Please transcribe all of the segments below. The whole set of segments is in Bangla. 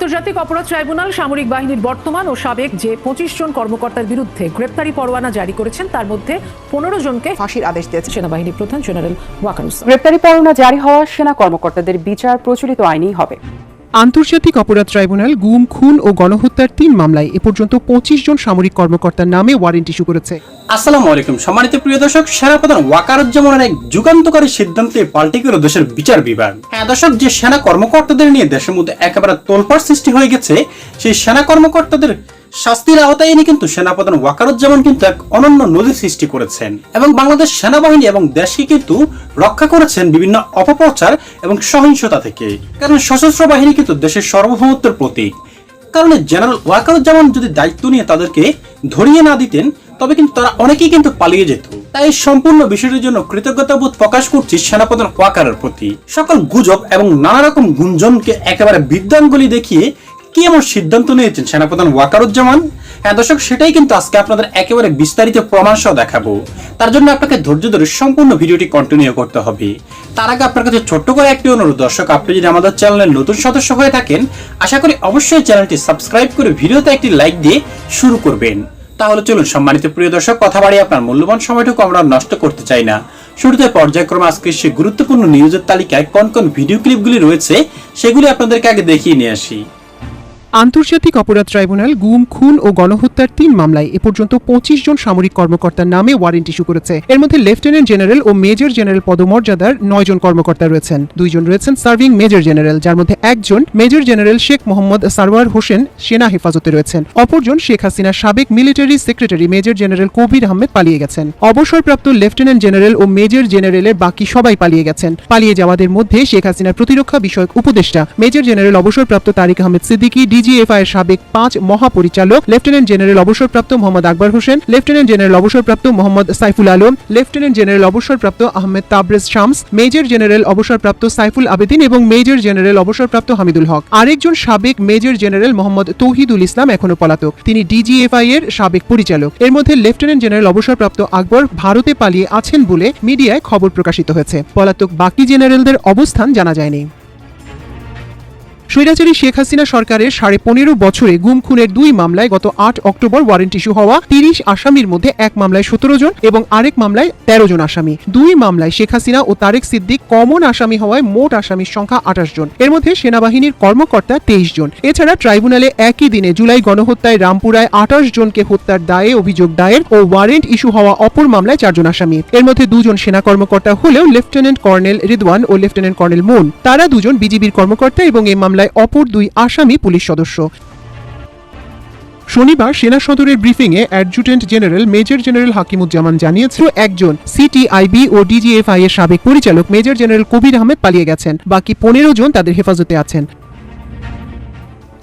আন্তর্জাতিক অপরাধ ট্রাইব্যুনাল সামরিক বাহিনীর বর্তমান ও সাবেক যে পঁচিশ জন কর্মকর্তার বিরুদ্ধে গ্রেপ্তারি পরোয়ানা জারি করেছেন তার মধ্যে পনেরো জনকে ফাঁসির আদেশ দিয়েছে। সেনাবাহিনী প্রধান জেনারেল ওয়াকারুস। গ্রেপ্তারি পরোয়ানা জারি হওয়া সেনা কর্মকর্তাদের বিচার প্রচলিত আইনেই হবে। আন্তর্জাতিক অপরাধ ট্রাইব্যুনাল গুম, খুন ও গণহত্যার তিন মামলায় এ পর্যন্ত পঁচিশ জন সামরিক কর্মকর্তার নামে ওয়ারেন্ট ইস্যু করেছে। আসসালামু আলাইকুম। সম্মানিত প্রিয় দর্শক, সেনাপ্রধান ওয়াকারুজ্জামানের এক যুগান্তকারী সিদ্ধান্তে পাল্টে গেল দেশের বিচার বিভাগ। হ্যাঁ দর্শক, যে সেনা কর্মকর্তাদের নিয়ে দেশের মধ্যে একেবারে তোলপাড় সৃষ্টি হয়ে গেছে, সেই সেনা কর্মকর্তাদের শাস্তির আওতায় এনে কিন্তু সেনাপ্রধান ওয়াকারুজ্জামান কিন্তু এক অনন্য নদী সৃষ্টি করেছেন। এবং বাংলাদেশ সেনাবাহিনী এবং দেশকে কিন্তু রক্ষা করেছেন বিভিন্ন অপপ্রচার এবং সহিংসতা থেকে। কারণ সশস্ত্র বাহিনী কিন্তু দেশের সার্বভৌমত্বের প্রতীক। কারণ জেনারেল ওয়াকারুজ্জামান যদি দায়িত্ব নিয়ে তাদেরকে ধরিয়ে না দিতেন, তবে কিন্তু তারা অনেকেই কিন্তু পালিয়ে যেত। তাই সম্পূর্ণ বিষয়টির জন্য কৃতজ্ঞতাবোধ প্রকাশ করছি সেনাপ্রধান ওয়াকারের প্রতি। সকল গুজব এবং নানা রকম গুঞ্জনকে একেবারে বিদ্যাঙ্গুলি দেখিয়ে কি এমন সিদ্ধান্ত নিয়েছেন সেনাপ্রধান ওয়াকারুজ্জামান? হ্যাঁ দর্শক, সেটাই কিন্তু আজকে আপনাদের একেবারে বিস্তারিত প্রমাণ সহ দেখাবো। তার জন্য আপনাকে ধৈর্য ধরে সম্পূর্ণ ভিডিওটি কন্টিনিউ করতে হবে। তার আগে আপনার কাছে ছোট্ট করে একটি অনুরোধ, দর্শক, আপনি যদি আমাদের চ্যানেলের নতুন সদস্য হয়ে থাকেন, আশা করি অবশ্যই চ্যানেলটি সাবস্ক্রাইব করে ভিডিওতে একটি লাইক দিয়ে শুরু করবেন। তাহলে চলুন, সম্মানিত প্রিয় দর্শক, কথা বাড়িয়ে আপনার মূল্যবান সময়টুকু আমরা নষ্ট করতে চাই না। শুরুতে পর্যায়ক্রমে আজকে সে গুরুত্বপূর্ণ নিউজের তালিকায় কোন কোন ভিডিও ক্লিপগুলি রয়েছে, সেগুলি আপনাদেরকে আগে দেখিয়ে নিয়ে আসি। আন্তর্জাতিক অপরাধ ট্রাইব্যুনাল গুম, খুন ও গণহত্যার তিন মামলায় এ পর্যন্ত পঁচিশ জন সামরিক কর্মকর্তার নামে ওয়ারেন্ট ইস্যু করেছে। এর মধ্যে লেফটেন্যান্ট জেনারেল ও মেজর জেনারেল পদমর্যাদার নয় জন কর্মকর্তা রয়েছেন। দুইজন রয়েছেন সার্ভিং মেজর জেনারেল, যার মধ্যে একজন মেজর জেনারেল শেখ মোহাম্মদ সারওয়ার হোসেন সেনা হেফাজতে রয়েছেন। অপরজন শেখ হাসিনার সাবেক military secretary major general Kabir Ahmed পালিয়ে গেছেন। অবসরপ্রাপ্ত লেফটেন্যান্ট জেনারেল ও মেজর জেনারেলের বাকি সবাই পালিয়ে গেছেন। পালিয়ে যাওয়াদের মধ্যে শেখ হাসিনার প্রতিরক্ষা বিষয়ক উপদেষ্টা, মেজর জেনারেল অবসরপ্রাপ্ত তারিক আহমেদ সিদ্দিকী ডিজিএফআই এর সাবেক পাঁচ মহাপরিচালক লেফটেন্যান্ট জেনারেল অবসরপ্রাপ্ত মোহাম্মদ আকবর হোসেন লেফটেন্যান্ট জেনারেল অবসরপ্রাপ্ত মোহাম্মদ সাইফুল আলম লেফটেন্যান্ট জেনারেল অবসরপ্রাপ্ত আহমেদ তাবরেজ শামস মেজর জেনারেল অবসরপ্রাপ্ত সাইফুল আবেদিন এবং মেজর জেনারেল অবসরপ্রাপ্ত হামিদুল হক। আরেকজন সাবেক মেজর জেনারেল মোহাম্মদ তৌহিদুল ইসলাম এখনও পলাতক। তিনি ডিজিএফআই এর সাবেক পরিচালক। এর মধ্যে লেফটেন্যান্ট জেনারেল অবসরপ্রাপ্ত আকবর ভারতে পালিয়ে আছেন বলে মিডিয়ায় খবর প্রকাশিত হয়েছে। পলাতক বাকি জেনারেলদের অবস্থান জানা যায়নি। স্বৈরাচারী শেখ হাসিনা সরকারের সাড়ে পনেরো বছরে গুম খুনের দুই মামলায় গত আট অক্টোবর ওয়ারেন্ট ইস্যু হওয়া তিরিশ আসামির মধ্যে এক মামলায় সতেরো জন এবং আরেক মামলায় তেরো জন আসামি। দুই মামলায় শেখ হাসিনা ও তারেক সিদ্দিক কমন আসামি হওয়ায় মোট আসামির সংখ্যা আঠাশ জন। এর মধ্যে সেনাবাহিনীর কর্মকর্তা তেইশ জন। এছাড়া ট্রাইব্যুনালে একই দিনে জুলাই গণহত্যায় রামপুরায় আঠাশ জনকে হত্যার দায়ে অভিযোগ দায়ের ও ওয়ারেন্ট ইস্যু হওয়া অপর মামলায় চারজন আসামি। এর মধ্যে দুজন সেনা কর্মকর্তা হলেও লেফটেন্যান্ট কর্নেল রিদওয়ান ও লেফটেন্যান্ট কর্নেল মুন। তারা দুজন বিজিবির কর্মকর্তা এবং এই মামলায় অপর দুই আসামি পুলিশ সদস্য। শনিবার সেনা সদরের ব্রিফিংয়ে adjutant general major general Hakimuzzaman জানিয়েছেন, একজন সিটিআইবি ও ডিজিএফআই এর সাবেক পরিচালক মেজর জেনারেল কবির আহমেদ পালিয়ে গেছেন, বাকি পনেরো জন তাদের হেফাজতে আছেন।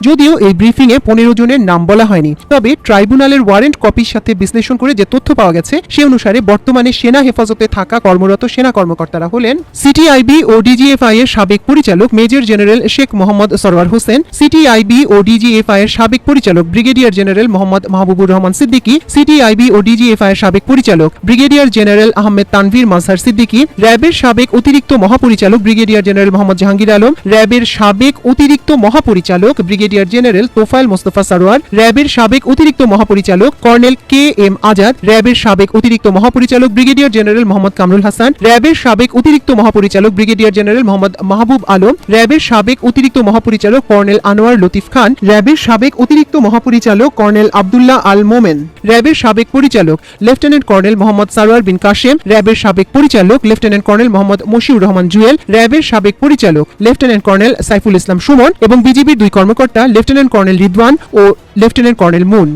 যদিও এই ব্রিফিংয়ে পনেরো জনের নাম বলা হয়নি। তবে ট্রাইব্যুনালের ওয়ারেন্ট কপির সাথে বিশ্লেষণ করে যে তথ্য পাওয়া গেছে, সে অনুসারে বর্তমানে সেনা হেফাজতে থাকা কর্মরত সেনা কর্মকর্তারা হলেন সিটিআইবি ও ডিজিএফআই এর সাবেক পরিচালক major general Sheikh Mohammad Sarwar Hossain, CTIB ও ডিজিএফআই এর সাবেক পরিচালক brigadier general Mohammad Mahbubur Rahman Siddiqui, CTIB ও ডিজিএফআই এর সাবেক পরিচালক ব্রিগেডিয়ার জেনারেল আহমেদ তানভীর মাজহার সিদ্দিকি র্যাবের সাবেক অতিরিক্ত মহাপরিচালক ব্রিগেডিয়ার জেনারেল মোহাম্মদ জাহাঙ্গীর আলম র্যাবের সাবেক অতিরিক্ত মহাপরিচালক ব্রিগেডিয়ার জেনারেল তোফায়েল মোস্তফা সারোয়ার র্যাবের সাবেক অতিরিক্ত মহাপরিচালক কর্নেল কে এম আজাদ র্যাবের সাবেক অতিরিক্ত মহাপরিচালক ব্রিগেডিয়ার জেনারেল মোহাম্মদ কামরুল হাসান র্যাবের সাবেক অতিরিক্ত মহাপরিচালক ব্রিগেডিয়ার জেনারেল মোহাম্মদ মাহবুব আলম র্যাবের সাবেক অতিরিক্ত মহাপরিচালক কর্নেল আনোয়ার লতিফ খান র্যাবের সাবেক অতিরিক্ত মহাপরিচালক কর্নেল আবদুল্লাহ আল মোমেন র্যাবের সাবেক পরিচালক লেফটেন্যান্ট কর্নেল মোহাম্মদ সারোয়ার বিন কাশেম র্যাবের সাবেক পরিচালক লেফটেন্যান্ট কর্নেল মোহাম্মদ মশিউর রহমান জুয়েল র্যাবের সাবেক পরিচালক লেফটেন্যান্ট কর্নেল সাইফুল ইসলাম সুমন এবং বিজিবির দুই কর্মকর্তা লেফটেন্যান্ট কর্নেল রিদওয়ান ও লেফটেন্যান্ট কর্নেল মুন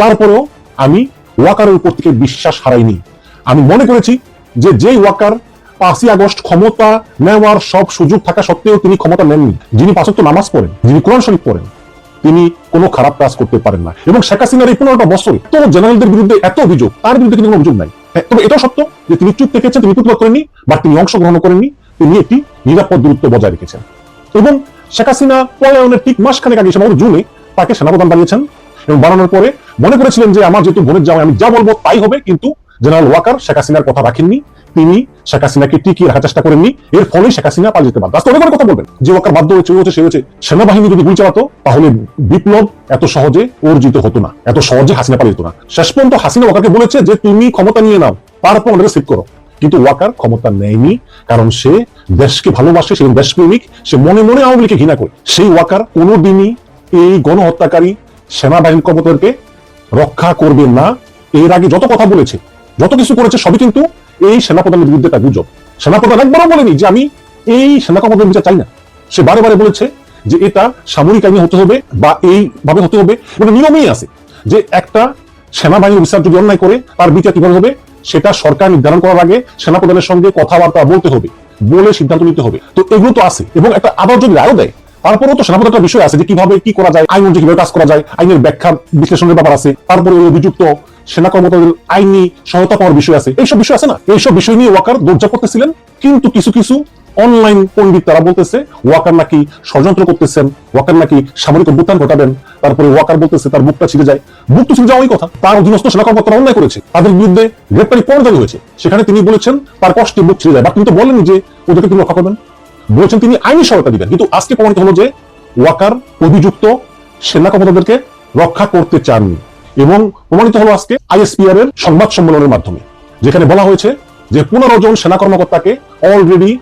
তারপরও আমি ওয়াকারের উপর থেকে বিশ্বাস হারাইনি। আমি মনে করেছি যে যেই ওয়াকার পাঁচই আগস্ট ক্ষমতা নেওয়ার সব সুযোগ থাকা সত্ত্বেও তিনি ক্ষমতা নেননি। যিনি পাঁচক নামাজ পড়েন যিনি কোরআন শরীফ পড়েন তিনি কোনো খারাপ কাজ করতে পারেন না। এবং শেখ হাসিনার এই পনেরোটা বছরে তো জেনারেলদের বিরুদ্ধে এত অভিযোগ তার বিরুদ্ধে কিন্তু কোনো অভিযোগ নাই। হ্যাঁ, তবে এটাও সত্য যে তিনি চুপ থেকেছেন তিনি প্রতিবাদ করেননি বা তিনি অংশগ্রহণ করেননি তিনি একটি নিরাপদ দূরত্ব বজায় রেখেছেন। এবং শেখ হাসিনা পলায়নের ঠিক মাসখানেক আগে সম্ভবত জুনে তাকে সেনাপ্রধান বানিয়েছেন এবং বানানোর পরে মনে করেছিলেন যে আমার যেহেতু বোনের যাওয়া আমি যা বলব তাই হবে, কিন্তু জেনারেল ওয়াকার শেখ হাসিনার কথা রাখেননি। তিনি শেখ হাসিনাকে টিকিয়ে রাখার চেষ্টা করেননি। এর ফলে শেখ হাসিনা পালিয়ে যেতে আজকে অনেক কথা বলবেন। যে ওয়াকার বাধ্য হয়েছে হচ্ছে সে হচ্ছে। সেনাবাহিনী যদি গুলি চালাতো, তাহলে বিপ্লব এত সহজে অর্জিত হতো না। এত সহজে হাসিনা পালিয়ে যেত না। শেষ পর্যন্ত হাসিনা ওয়াকারকে বলেছে যে, তুমি ক্ষমতা নিয়ে নাও, তারপর আমাদেরকে সেভ করো। কিন্তু ওয়াকার ক্ষমতা নেয়নি, কারণ সে দেশকে ভালোবাসে, সে দেশপ্রেমিক সে মনে মনে আওয়ামী লীগকে ঘৃণা করে। সেই ওয়াকার কোনোদিনই এই গণহত্যাকারী সেনাবাহিনীর কর্মকর্তাদেরকে রক্ষা করবে না। এর আগে যত কথা বলেছে, যত কিছু করেছে, সবই কিন্তু এই সেনাপ্রধানের বিরুদ্ধে তার গুজব। সেনাপ্রধান একবারও বলেনি যে আমি এই সেনা কর্মকর্তার বিচার চাই না। সে বারে বারে বলেছে যে এটা সামরিক আইনে হতে হবে বা এইভাবে হতে হবে। মানে নিয়মেই আছে যে একটা সেনাবাহিনী বিচার যদি অন্যায় করে, তার বিচার কীভাবে হবে, সেটা সরকার নির্ধারণ করার আগে সেনাপ্রধানের সঙ্গে কথাবার্তা বলতে হবে। বলে সিদ্ধান্ত নিতে হবে। তো এগুলো তো আছে। এবং একটা আবার যদি রায়ও দেয়, তারপরেও তো সেনাপতি একটা বিষয় আছে যে কীভাবে কি করা যায়, আইন অনুযায়ী কীভাবে কাজ করা যায়, আইনের ব্যাখ্যা বিশ্লেষণের ব্যাপার আছে। তারপরে অভিযুক্ত সেনা কর্মকর্তাদের আইনি সহায়তা পাওয়ার বিষয় আছে। এইসব বিষয় আছে না? এইসব বিষয় নিয়ে ওয়াকার দরজা করতেছিলেন কিন্তু কিছু কিছু অনলাইন পণ্ডিত তারা বলতেছে, ওয়াকার নাকি ষড়যন্ত্র করতেছেন, ওয়াকার নাকি সামরিক অভ্যুত্থান ঘটাবেন, তারপরে ওয়াকার বলতেছে তার বুকটা ছিঁড়ে যায়। বুক তো ছিঁড়ে যাওয়াই কথা। তার অধীনস্থ সেনা কর্মকর্তারা অন্যায় করেছে। তাদের বিরুদ্ধে গ্রেপ্তারি পর্যায়ে হয়েছে। সেখানে তিনি বলেছেন, তার কষ্টে বুক ছিঁড়ে যায়। বা তিনি তো বলেননি যে ওদেরকে তিনি রক্ষা করবেন। বলেছেন তিনি আইনি সহায়তা দিবেন। কিন্তু আজকে প্রমাণিত হলো যে ওয়াকার অভিযুক্ত সেনা কর্মকর্তাদেরকে রক্ষা করতে চাননি। এবং প্রমাণিত হলো আজকে আইএসপিআর এর সংবাদ সম্মেলনের মাধ্যমে, যেখানে বলা হয়েছে যে পনেরো জন সেনা কর্মকর্তাকে অলরেডি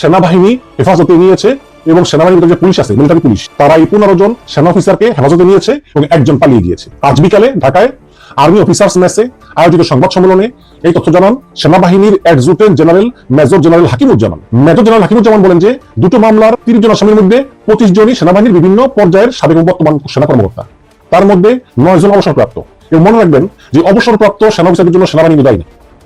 সেনাবাহিনী হেফাজতে নিয়েছে এবং সেনাবাহিনীর যে পুলিশ আছে মিলিটারি পুলিশ তারা এই পনেরো জন সেনা অফিসারকে হেফাজতে নিয়েছে এবং একজন পালিয়ে গিয়েছে। আজ বিকালে ঢাকায় আর্মি অফিসার্স মেসে আয়োজিত সংবাদ সম্মেলনে এই তথ্য জানান সেনাবাহিনীর adjutant general major general Hakimuzzaman. Major general Hakimuzzaman বলেন যে, দুটো মামলার তিরিশ জন আসামির মধ্যে পঁচিশ জনই সেনাবাহিনীর বিভিন্ন পর্যায়ের সাবেক বর্তমান সেনা কর্মকর্তা। তার মধ্যে নয় জন অবসরপ্রাপ্ত। এবং মনে রাখবেন যে অবসরপ্রাপ্ত সেনা অফিসারের জন্য সেনাবাহিনী দায়ী।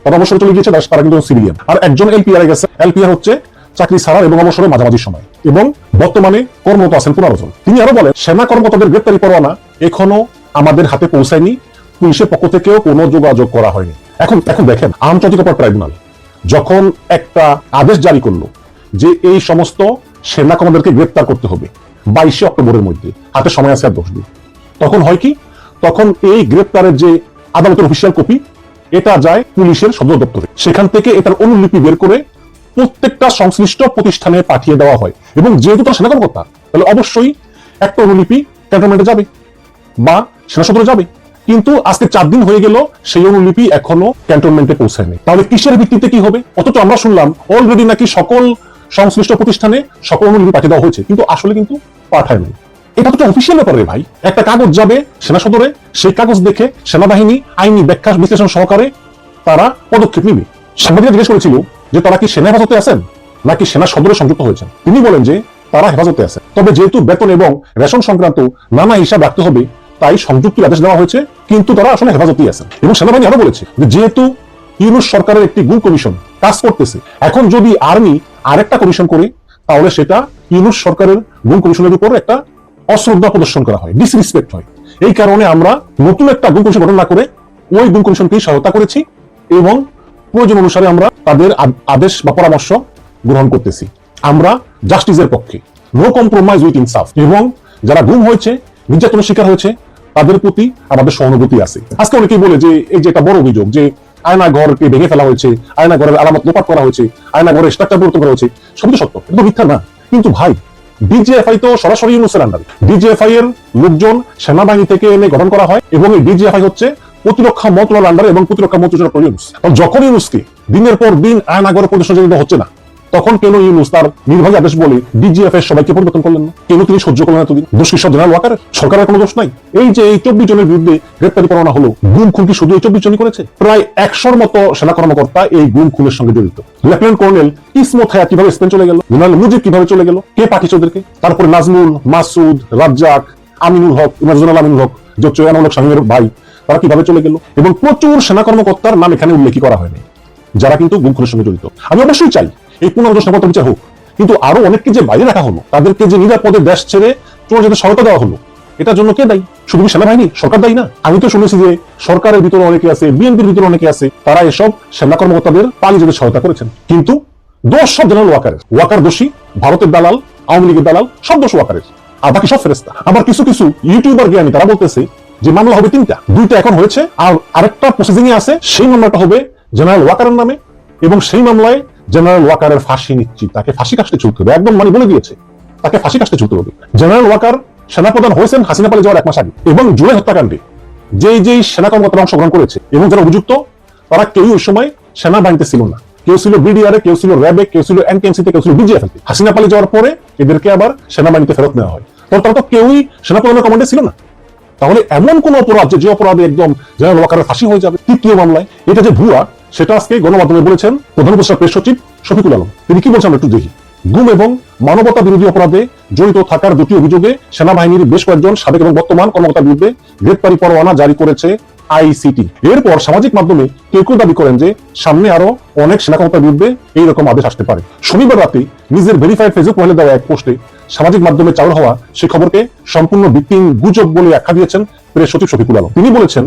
তারা অবসর চলে গিয়েছে, তারা কিন্তু সিভিলিয়ান। আর একজন এলপিআর গেছে। এলপিআর হচ্ছে চাকরি ছাড়া এবং অবসরের মাঝামাঝি সময়। এবং বর্তমানে কর্মরত আছেন পনেরো জন তিনি আরও বলেন, সেনা কর্মকর্তাদের গ্রেপ্তারি পরোয়ানা এখনও আমাদের হাতে পৌঁছায়নি। পুলিশের পক্ষ থেকেও কোনো যোগাযোগ করা হয়নি। এখন এখন দেখেন আন্তর্জাতিক অপরাধ ট্রাইব্যুনাল যখন একটা আদেশ জারি করল যে এই সমস্ত সেনা কমান্ডারকে গ্রেপ্তার করতে হবে, বাইশে অক্টোবরের মধ্যে। হাতে সময় আছে আর দশ দিন। তখন হয় কি? তখন এই গ্রেপ্তারের যে আদালতের অফিসিয়াল কপি এটা যায় পুলিশের সদর দপ্তরে। সেখান থেকে এটার অনুলিপি বের করে প্রত্যেকটা সংশ্লিষ্ট প্রতিষ্ঠানে পাঠিয়ে দেওয়া হয়। এবং যেহেতু তারা সেনা কর্মকর্তা, তাহলে অবশ্যই একটা অনুলিপি ক্যান্টনমেন্টে যাবে বা সেনা সদরে যাবে। কিন্তু আজকে চার দিন হয়ে গেল, সেই অনুলিপি এখনও ক্যান্টনমেন্টে পৌঁছায়নি। তাহলে কিসের ভিত্তিতে কি হবে? অথচ আমরা শুনলাম অলরেডি নাকি সকল সংশ্লিষ্ট প্রতিষ্ঠানে সকল অনুলিপি পাঠিয়ে দেওয়া হয়েছে, কিন্তু আসলে কিন্তু পাঠায়নি। এটা তো অফিসিয়াল ব্যাপারে ভাই। একটা কাগজ যাবে সেনা সদরে, সেই কাগজ দেখে সেনাবাহিনী, আইনি ব্যাখ্যা, বিশ্লেষণ সহকারে তারা পদক্ষেপ নিবে। সাংবাদিকরা জিজ্ঞেস করেছিল যে তারা কি সেনা হেফাজতে আছেন নাকি সেনা সদরে সংযুক্ত হয়েছেন? তিনি বলেন যে তারা হেফাজতে আছে তবে যেহেতু বেতন এবং রেশন সংক্রান্ত নানা হিসাব রাখতে হবে, তাই সংযুক্তির আদেশ দেওয়া হয়েছে, কিন্তু তারা আসলে হেফাজতেই আছেন। এবং সেনাবাহিনী আরও বলেছে যেহেতু ইউনুস সরকারের একটি গুম কমিশন কাজ করতেছে, এখন যদি আর্মি আরেকটা কমিশন করে, তাহলে সেটা ইউনুস সরকারের গুম কমিশনের উপর একটা অশ্রদ্ধা প্রদর্শন করা হয় ডিসরিসপেক্ট হয়। এই কারণে আমরা নতুন একটা গুম কমিশন গঠন না করে ওই গুম কমিশনকেই সহায়তা করেছি এবং প্রয়োজন অনুসারে আমরা তাদের আদেশ বা পরামর্শ গ্রহণ করতেছি। আমরা জাস্টিসের পক্ষে নো কম্প্রোমাইজ উইথ ইনসাফ এবং যারা গুম হয়েছে, নির্যাতনের শিকার হয়েছে, তাদের প্রতি আমাদের সহানুভূতি আছে। আজকে অনেকেই বলে যে, এই যে একটা বড় অভিযোগ যে আয়না ঘরকে ভেঙে ফেলা হয়েছে আয়না ঘরের আলামত লোপাট করা হয়েছে আয়না ঘরের স্ট্রাকচার পরিবর্তন করা হয়েছে, সবই সত্য কিন্তু মিথ্যা না। কিন্তু ভাই ডিজিএফআই তো সরাসরি ইউনুসের আন্ডারে ডিজিএফআই এর লোকজন সেনাবাহিনী থেকে এনে গঠন করা হয় এবং এই ডিজিএফআই হচ্ছে প্রতিরক্ষা মন্ত্রণালয়ের আন্ডারে এবং প্রতিরক্ষা মন্ত্রণালয় ইউনুস কারণ যখন ইউনুসকে দিনের পর দিন আয়নাগর প্রদর্শন হচ্ছে না তখন কেন ইউনুস তার নির্বাহী আদেশ বলে ডিজিএফ এর সবাইকে পরিবর্তন করলেন না? কেন তিনি সহ্য করলেন এতদিন? দোষ সব জেনারেল ওয়াকারের সরকারের কোনো দোষ নাই? এই যে এই চব্বিশ জনের বিরুদ্ধে গ্রেপ্তারি করানো হলো, গুম খুন কি শুধু এই চব্বিশ জনই করেছে? প্রায় একশোর মতো সেনা কর্মকর্তা এই গুম খুনের সঙ্গে জড়িত। লেফটেন্যান্ট কর্নেল ইসমত হায়া কীভাবে স্পেন চলে গেল? জেনারেল মুজিব কীভাবে চলে গেল? কে পাঠিয়েছে ওদেরকে? তারপরে নাজমুল, মাসুদ, রাজ্জাক, আমিনুল হক ইমাজুল আমিনুল হক যে চয়ানুল শামীমের ভাই, তারা কীভাবে চলে গেল? এবং প্রচুর সেনা কর্মকর্তার নাম এখানে উল্লেখ করা হয়নি, যারা কিন্তু গুম খুনের সঙ্গে জড়িত। আমি অবশ্যই চাই এই পনেরো জন সেনাপত বিচার হোক। কিন্তু আরও অনেককে যে বাইরে রাখা হলো, তাদেরকে যে নিরাপদে দেশ ছেড়ে চলে যেতে সহায়তা দেওয়া হলো, এটার জন্য কে দায়ী? শুধু কি সেনাবাহিনী? সরকার দায়ী না? আমি তো শুনেছি যে সরকারের ভিতরে অনেকে আছে, বিএনপির ভিতরে অনেকে আছে, তারা এসব সেনা কর্মকর্তাদের পালিয়ে যেতে সহায়তা করেছেন। কিন্তু দোষ সব জেনারেল ওয়াকারের ওয়াকার দোষী, ভারতের দালাল, আওয়ামী লীগের দালাল, সব দোষ ওয়াকারের আর বাকি সব ফেরেস্তা আবার কিছু কিছু ইউটিউবার জ্ঞানী, তারা বলতেছে যে মামলা হবে তিনটা। দুইটা এখন হয়েছে, আর আরেকটা প্রসেসিং এ আছে, সেই মামলাটা হবে জেনারেল ওয়াকারের নামে। এবং সেই মামলায় জেনারেল ওয়াকারের ফাঁসি নিশ্চিত। তাকে ফাঁসি কাস্টে চলতে হবে। একদম মানে বলে দিয়েছে, তাকে ফাঁসি কাস্টে চলতে হবে। জেনারেল ওয়াকার সেনাপ্রধান হয়েছেন হাসিনা পালে যাওয়ার এক মাস আগে এবং জুলাই হত্যাকাণ্ডে যেই যেই সেনা কর্মকর্তারা অংশগ্রহণ করেছে এবং যারা অভিযুক্ত, তারা কেউ ওই সময় সেনাবাহিনীতে ছিল না। কেউ ছিল বিডিআরে কেউ ছিল র্যাবে কেউ ছিল এনকেএমসিতে কেউ ছিল বিজিএফ হাসিনা পালে যাওয়ার পরে এদেরকে আবার সেনাবাহিনীতে ফেরত নেওয়া হয়। তখন তারা তো কেউই সেনাপ্রধানের কমান্ডে ছিল না। তাহলে এমন কোন অপরাধ যে অপরাধে একদম জেনারেল ওয়াকারের ফাঁসি হয়ে যাবে? তৃতীয় মামলায়। এটা যে ভুয়া সেটা আজকে গণমাধ্যমে বলেছেন প্রধান উপদেষ্টা প্রেস সচিব শফিকুল আলম। তিনি কি বলছেন একটু দেখি। গুম এবং মানবতা বিরোধী অপরাধে জড়িত থাকার দুটি অভিযোগে সেনাবাহিনীর বেশ কয়েকজন সাবেক এবং বর্তমান কর্মকর্তার বিরুদ্ধে গ্রেপ্তারি পরোয়ানা জারি করেছে আইসিটি। এরপর সামাজিক মাধ্যমে কেউ কেউ দাবি করেন যে সামনে আরও অনেক সেনা কর্মকর্তার বিরুদ্ধে এইরকম আদেশ আসতে পারে। শনিবার রাতে নিজের ভেরিফাইড ফেসবুক মহিলা দেওয়া এক পোস্টে সামাজিক মাধ্যমে চালু হওয়া সে খবরকে সম্পূর্ণ ভিত্তিহীন গুজব বলে আখ্যা দিয়েছেন প্রেস সচিব শফিকুল আলম। তিনি বলেছেন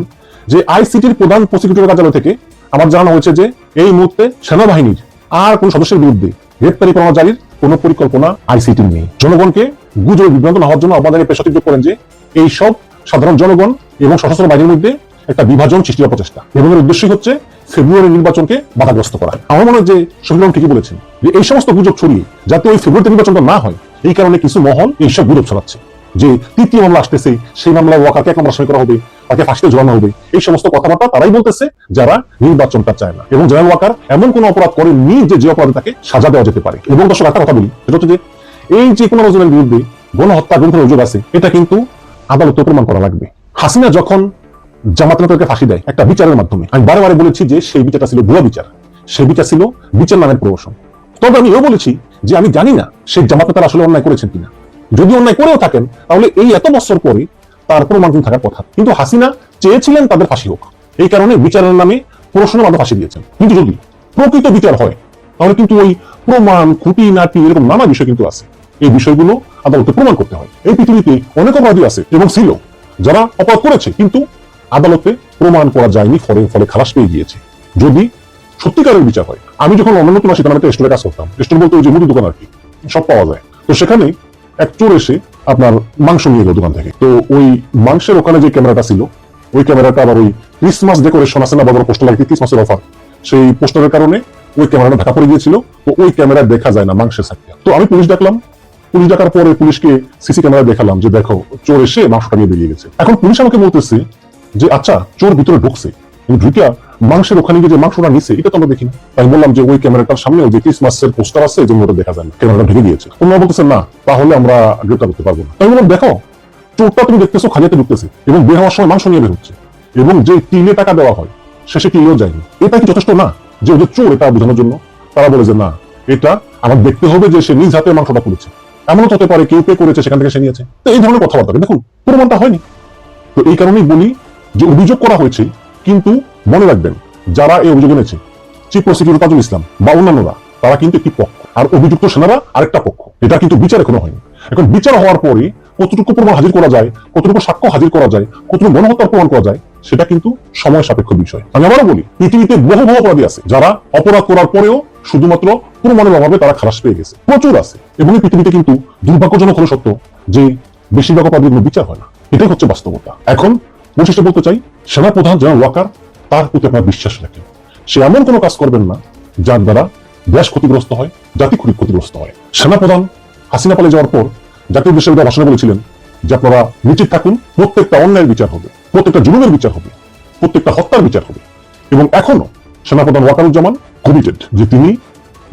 যে আইসিটির প্রধান প্রসিকিউটর কার্যালয় থেকে আমার জানানো হয়েছে যে এই মুহূর্তে সেনাবাহিনীর আর কোন সদস্যের বিরুদ্ধে গ্রেপ্তারি পরোয়ানা জারির কোন পরিকল্পনা আইসিটির নেই। জনগণকে গুজবে বিভ্রান্ত না হওয়ার জন্য আহ্বান পেশ যোগ করেন যে এই সব সাধারণ জনগণ এবং সশস্ত্র বাহিনীর মধ্যে একটা বিভাজন সৃষ্টির প্রচেষ্টা। এবং এর উদ্দেশ্যই হচ্ছে ফেব্রুয়ারি নির্বাচনকে বাধাগ্রস্ত করা। আমার মনে হয় যে শফিকুল ঠিকই বলেছেন যে এই সমস্ত গুজব ছড়িয়ে যাতে ওই ফেব্রুয়ারিতে নির্বাচনটা না হয়, এই কারণে কিছু মহল এইসব গুজব ছড়াচ্ছে। যে তৃতীয় মামলা আসতেছে, সেই মামলায় ওয়াকারকে এক আসামি করা হবে, তাকে ফাঁসিতে ঝোলানো হবে। এই সমস্ত কথাবার্তা তারাই বলতেছে, যারা নির্বাচনটা চায় না। এবং জেনারেল ওয়াকার এমন কোন অপরাধ করেননি যে যে অপরাধে তাকে সাজা দেওয়া যেতে পারে। এবং দর্শক, একটা কথা বলি, সেটা হচ্ছে যে এই যে কোনো নজরের বিরুদ্ধে গণহত্যা, গ্রন্থের অভিযোগ আছে, এটা কিন্তু আদালতে প্রমাণ করা লাগবে। হাসিনা যখন জামাত নেতাকে ফাঁসি দেয়, একটা বিচারের মাধ্যমে, আমি বারে বারে বলেছি যে সেই বিচারটা ছিল ভুয়া বিচার। সেই বিচার ছিল বিচার নামের প্রহসন। তবে আমি এও বলেছি যে আমি জানি না সেই জামাত নেতারা আসলে অন্যায় করেছেন কিনা। যদি অন্যায় করেও থাকেন, তাহলে এই এত বছর পরে তার প্রমাণ কিন্তু থাকার কথা। কিন্তু হাসিনা চেয়েছিলেন তাদের ফাঁসি হোক। এই কারণে বিচারের নামে প্রশ্নের মাধ্যমে ফাঁসি দিয়েছেন। কিন্তু যদি প্রকৃত বিচার হয়, তাহলে কিন্তু ওই প্রমাণ, খুঁটি, নাটি এরকম নানা বিষয় কিন্তু আছে। এই বিষয়গুলো আদালতে প্রমাণ করতে হয়। এই পৃথিবীতে অনেক অপরাধী আছে এবং ছিল, যারা অপরাধ করেছে, কিন্তু আদালতে প্রমাণ করা যায়নি, ফলে ফলে খালাস পেয়ে গিয়েছে। যদি সত্যিকারের বিচার হয়, আমি যখন অন্য নতুন আসি তখন একটা রেস্টুরেন্টে কাজ করতাম রেস্টুরেন্ট বলতে ওই যে মুদি দোকান আর কি, সব পাওয়া যায়। তো সেখানে এক চোর এসে আপনার মাংস নিয়ে গেল দোকান থেকে। তো ওই মাংসের ওখানে যে ক্যামেরাটা ছিল, ওই ক্যামেরাটা আবার ওই ক্রিসমাস ডেকোরেশন আছে না, বড় পোস্টার লাগে ক্রিসমাসের অফার সেই পোস্টারের কারণে ওই ক্যামেরাটা ঢাকা পড়ে গিয়েছিল, তো ওই ক্যামেরা দেখা যায় না মাংসের সাথে। তো আমি পুলিশ ডাকলাম। পুলিশ ডাকার পরে পুলিশকে সিসি ক্যামেরা দেখালাম যে দেখো, চোর এসে মাংসটা নিয়ে বেরিয়ে গেছে। এখন পুলিশ আমাকে বলতেছে যে আচ্ছা চোর ভিতরে ঢুকছে। ঢুকিয়া মাংসের ওখানে গিয়ে যে মাংসটা নিচ্ছে এটা তো আমরা দেখি না। তাই বললাম যে ওই ক্যামেরাটার সামনে যে ক্রিসমাসের পোস্টার আছে, যে ওটা দেখা যায়। না ক্যামেরাটা ঢুকে দিয়েছে অন্য বলতেছে, না, তাহলে আমরা গ্রেপ্তার করতে পারব না। তাই বললাম, দেখো, চোরটা তুমি দেখতেছো, খালিয়াতে ঢুকতেছে এবং বের হওয়ার সময় মাংস নিয়ে বের হচ্ছে। এবং যে টিলে টাকা দেওয়া হয়, শেষে টিলেও যায়নি। এটা কি যথেষ্ট না যে যে চোর এটা বোঝানোর জন্য? তারা বলে যে, না, এটা আমার দেখতে হবে যে সে নিজ হাতে মাংসটা করেছে। এমনও হতে পারে কেউ পে করেছে, সেখান থেকে সে নিয়েছে। তো এই ধরনের কথাবার্তা। দেখুন, প্রমাণটা হয়নি। তো এই কারণেই বলি যে অভিযোগ করা হয়েছে কিন্তু মনে রাখবেন, যারা এই অভিযোগ এনেছে চিফ প্রসিকিউটর তাজুল ইসলাম বা অন্যান্যরা, তারা কিন্তু একটি পক্ষ। আর অভিযুক্ত সেনারা আরেকটা পক্ষ। এটা কিন্তু বিচার এখনও হয়নি। এখন বিচার হওয়ার পরে কতটুকু প্রমাণ হাজির করা যায়, কতটুকু সাক্ষ্য হাজির করা যায়, কতটুকু গণহত্যার প্রমাণ করা যায়, সেটা কিন্তু সময় সাপেক্ষ বিষয়। আমি আবারও বলি, পৃথিবীতে বহু বহু অপরাধী আছে, যারা অপরাধ করার পরেও শুধুমাত্র প্রমাণের অভাবে তারা খালাস পেয়ে গেছে। প্রচুর আছে। এবং এই পৃথিবীতে কিন্তু দুর্ভাগ্যজনক হলো সত্য যে বেশিরভাগ অপরাধীর বিচার হয় না। এটাই হচ্ছে বাস্তবতা। এখন বৈশিষ্ট্য বলতে চাই, সেনাপ্রধান জেনারেল ওয়াকার তার প্রতি আপনার বিশ্বাস রাখেন। সে এমন কোনো কাজ করবেন না যার দ্বারা দেশ ক্ষতিগ্রস্ত হয়, জাতি ক্ষতিগ্রস্ত হয়। সেনাপ্রধান হাসিনা পালে যাওয়ার পর জাতীয় বিশ্ববিদ্যালয় ভাষণে বলেছিলেন যে আপনারা নিশ্চিত থাকুন, প্রত্যেকটা অন্যায়ের বিচার হবে, প্রত্যেকটা জুলুমের বিচার হবে, প্রত্যেকটা হত্যার বিচার হবে। এবং এখনও সেনাপ্রধান ওয়াকারুজ্জামান কমিটেড যে তিনি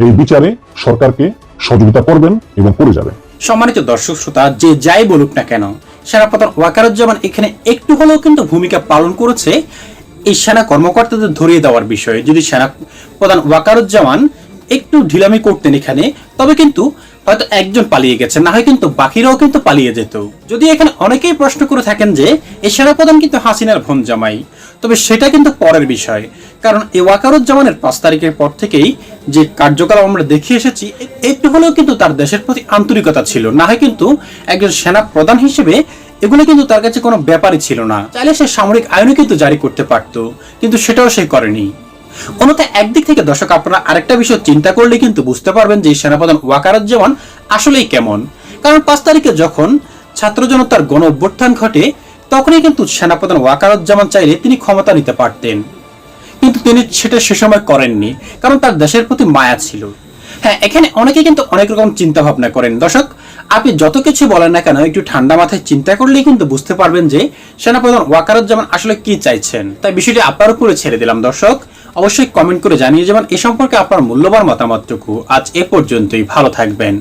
এই বিচারে সরকারকে সহযোগিতা করবেন এবং করে যাবেন। সম্মানিত দর্শক, শ্রোতা, যে যাই বলুক না কেন সেনাপ্রধান ওয়াকারুজ্জামান এখানে একটু হলেও কিন্তু ভূমিকা পালন করেছে এই সেনা কর্মকর্তাদের ধরিয়ে দেওয়ার বিষয়ে। যদি সেনা প্রধান ওয়াকারুজ্জামান একটু ঢিলামি করতেন এখানে, তবে কিন্তু হয়তো একজন পালিয়ে গেছে, না হয় কিন্তু বাকিরাও কিন্তু পালিয়ে যেত। যদি এখানে অনেকেই প্রশ্ন করে থাকেন যে, এই সেনাপ্রধান কিন্তু হাসিনার ভন জামাই, তবে সেটা কিন্তু পরের বিষয়। কারণ এই ওয়াকারুজ্জামানের পাঁচ তারিখের পর থেকেই যে কার্যকলাপ আমরা দেখে এসেছি, একটু হলেও কিন্তু তার দেশের প্রতি আন্তরিকতা ছিল। না হয় কিন্তু একজন সেনা প্রধান হিসেবে এগুলো কিন্তু তার কাছে কোনো ব্যাপারই ছিল না। চাইলে সে সামরিক আইনও কিন্তু জারি করতে পারত, কিন্তু সেটাও সে করেনি। অন্যথায় একদিক থেকে দর্শক, আপনারা আরেকটা বিষয় চিন্তা করলে কিন্তু বুঝতে পারবেন যে সেনাপ্রধান ওয়াকারুজ্জামান আসলেই কেমন। কারণ পাঁচ তারিখে যখন ছাত্র জনতার গণ অভ্যুত্থান ঘটে, তখনই কিন্তু সেনাপ্রধান ওয়াকারুজ্জামান চাইলে তিনি ক্ষমতা নিতে পারতেন। কিন্তু তিনি সেটা সে সময় করেননি, কারণ তার দেশের প্রতি মায়া ছিল। হ্যাঁ এখানে অনেকে কিন্তু অনেক রকম চিন্তা ভাবনা করেন। দর্শক, আপনি যত কিছু বলেন না কেন, একটু ঠান্ডা মাথায় চিন্তা করলেই কিন্তু বুঝতে পারবেন যে সেনাপ্রধান ওয়াকারুজ্জামান আসলে কি চাইছেন। তাই বিষয়টি আপনার উপরে ছেড়ে দিলাম, দর্শক। অবশ্যই কমেন্ট করে জানিয়ে যাবেন। এ সম্পর্কে আপনার মূল্যবান মতামতটুকু আজ এ পর্যন্তই। ভালো থাকবেন।